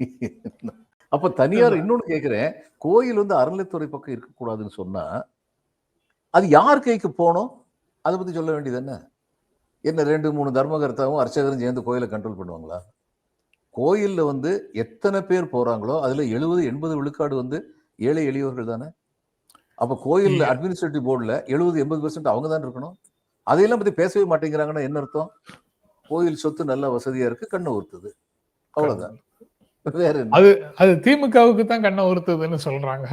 அப்ப தனியார் இன்னொன்னு கேக்குறேன். கோயில் வந்து அறநிலைத்துறை பக்கம் இருக்கக்கூடாதுன்னு சொன்னா அது யார் கைக்கு போனோம்? அதை பத்தி சொல்ல வேண்டியது என்ன? என்ன ரெண்டு மூணு தர்மகர்த்தாவும் அர்ச்சகரும் சேர்ந்து கோயிலை கண்ட்ரோல் பண்ணுவாங்களா? கோயில்ல வந்து எத்தனை பேர் போறாங்களோ அதுல எழுபது எண்பது விழுக்காடு வந்து ஏழை எளியவர்கள் தானே? அப்ப கோயில். அட்மினிஸ்ட்ரேட்டிவ் போர்டுல எழுபது எண்பது பெர்சென்ட் அவங்க தான் இருக்கணும். அதையெல்லாம் பத்தி பேசவே மாட்டேங்கிறாங்கன்னா என்ன அர்த்தம்? கோயில் சொத்து நல்ல வசதியா இருக்கு கண்ணு ஊத்துது. அவ்வளவுதான். அது அது திமுகவுக்கு தான் கண்ணை உறுத்துதுன்னு சொல்றாங்க.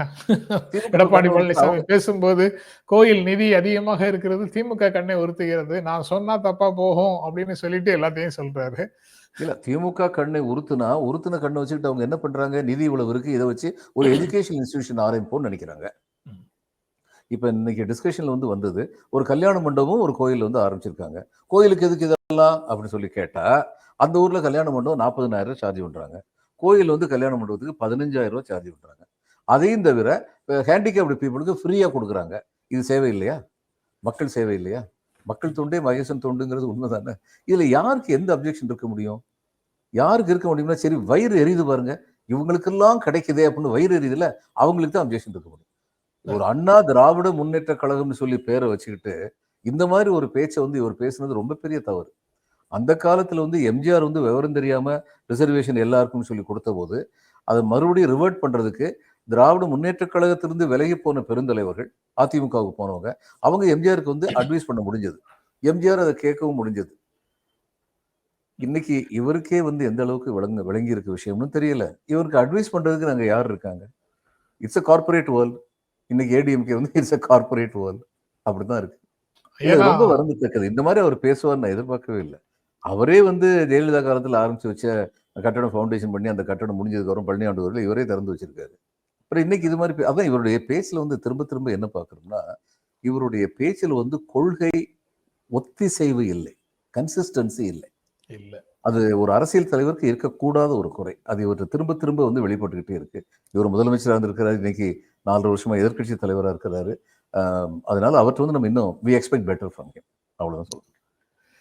எடப்பாடி. பழனிசாமி பேசும்போது கோயில் நிதி அதிகமாக இருக்கிறது திமுக கண்ணை உறுத்துகிறது. நான் சொன்னா தப்பா போகும் அப்படின்னு சொல்லிட்டு எல்லாத்தையும் சொல்றாரு. இல்ல திமுக கண்ணை உறுத்துனா உறுத்துன கண்ணை வச்சுக்கிட்டு அவங்க என்ன பண்றாங்க? நிதி இவ்வளவு இருக்கு இதை வச்சு ஒரு எஜுகேஷன் இன்ஸ்டிடியூஷன் ஆரம்பிப்போம்னு நினைக்கிறாங்க. இப்ப இன்னைக்கு டிஸ்கஷன்ல வந்து வந்தது ஒரு கல்யாண மண்டபமும் ஒரு கோயில் வந்து ஆரம்பிச்சிருக்காங்க. கோயிலுக்கு எதுக்கு இதெல்லாம்? அப்படின்னு சொல்லி கேட்டா அந்த ஊர்ல கல்யாண மண்டபம் நாற்பதனாயிரம் சார்ஜ் பண்றாங்க. கோயில் வந்து கல்யாண மண்டபத்துக்கு பதினஞ்சாயிரம் ரூபா சார்ஜ் பண்ணுறாங்க அதையும் தவிர ஹேண்டிகேப்டு பீப்புளுக்கு ஃப்ரீயாக கொடுக்குறாங்க. இது சேவை இல்லையா? மக்கள் சேவை இல்லையா? மக்கள் தொண்டே மகேசன் தொண்டுங்கிறது உண்மைதானே? இதில் யாருக்கு எந்த அப்ஜெக்ஷன் இருக்க முடியும்? யாருக்கு இருக்க முடியும்னா சரி வயிறு எரியுது பாருங்க. இவங்களுக்கெல்லாம் கிடைக்குதே அப்படின்னு வயிறு எரியுதுல அவங்களுக்கு தான் அப்ஜெக்ஷன் இருக்க முடியும். ஒரு அண்ணா திராவிட முன்னேற்ற கழகம்னு சொல்லி பேரை வச்சுக்கிட்டு இந்த மாதிரி ஒரு பேச்சை வந்து இவர் பேசுனது ரொம்ப பெரிய தவறு. அந்த காலத்துல வந்து எம்ஜிஆர் வந்து விவரம் தெரியாம ரிசர்வேஷன் எல்லாருக்கும் சொல்லி கொடுத்த போது அதை மறுபடியும் ரிவர்ட் பண்றதுக்கு திராவிட முன்னேற்ற கழகத்திலிருந்து விலகி போன பெருந்தலைவர்கள் அதிமுகவுக்கு போனவங்க அவங்க எம்ஜிஆருக்கு வந்து அட்வைஸ் பண்ண முடிஞ்சது. எம்ஜிஆர் அதை கேட்கவும் முடிஞ்சது. இன்னைக்கு இவருக்கே வந்து எந்த அளவுக்கு விளங்க விளங்கி இருக்க விஷயம்னு தெரியல. இவருக்கு அட்வைஸ் பண்றதுக்கு நாங்க யார் இருக்காங்க? இட்ஸ் அ கார்பரேட் வேர்ல்ட் இன்னைக்கு ஏடிஎம்கே வந்து இட்ஸ் அ கார்பரேட் வேர்ல்ட் அப்படிதான் இருக்கு. ரொம்ப வருந்தத்தக்கது. இந்த மாதிரி அவர் பேசுவார் நான் எதிர்பார்க்கவே இல்லை. அவரே வந்து ஜெயலலிதா காலத்துல ஆரம்பிச்சு வச்ச கட்டடம் ஃபவுண்டேஷன் பண்ணி அந்த கட்டடம் முடிஞ்சதுக்கு அப்புறம் பழனியாண்டு ஊரில் இவரே திறந்து வச்சிருக்காரு. அப்புறம் இன்னைக்கு இது மாதிரி அதான் இவருடைய பேச்சுல வந்து திரும்ப திரும்ப என்ன பார்க்கறோம்னா இவருடைய பேச்சில் வந்து கொள்கை ஒத்திசைவு இல்லை கன்சிஸ்டன்சி இல்லை. இல்ல. அது ஒரு அரசியல் தலைவருக்கு இருக்கக்கூடாத ஒரு குறை. அது இவர் திரும்ப திரும்ப வந்து வெளிப்பட்டுக்கிட்டே இருக்கு. இவர் முதலமைச்சராக இருந்திருக்கிறாரு இன்னைக்கு நாலரை வருஷமா எதிர்க்கட்சி தலைவராக இருக்கிறாரு. அதனால அவற்றை வந்து நம்ம இன்னும் we expect better from him அவ்வளவுதான் சொல்றேன்.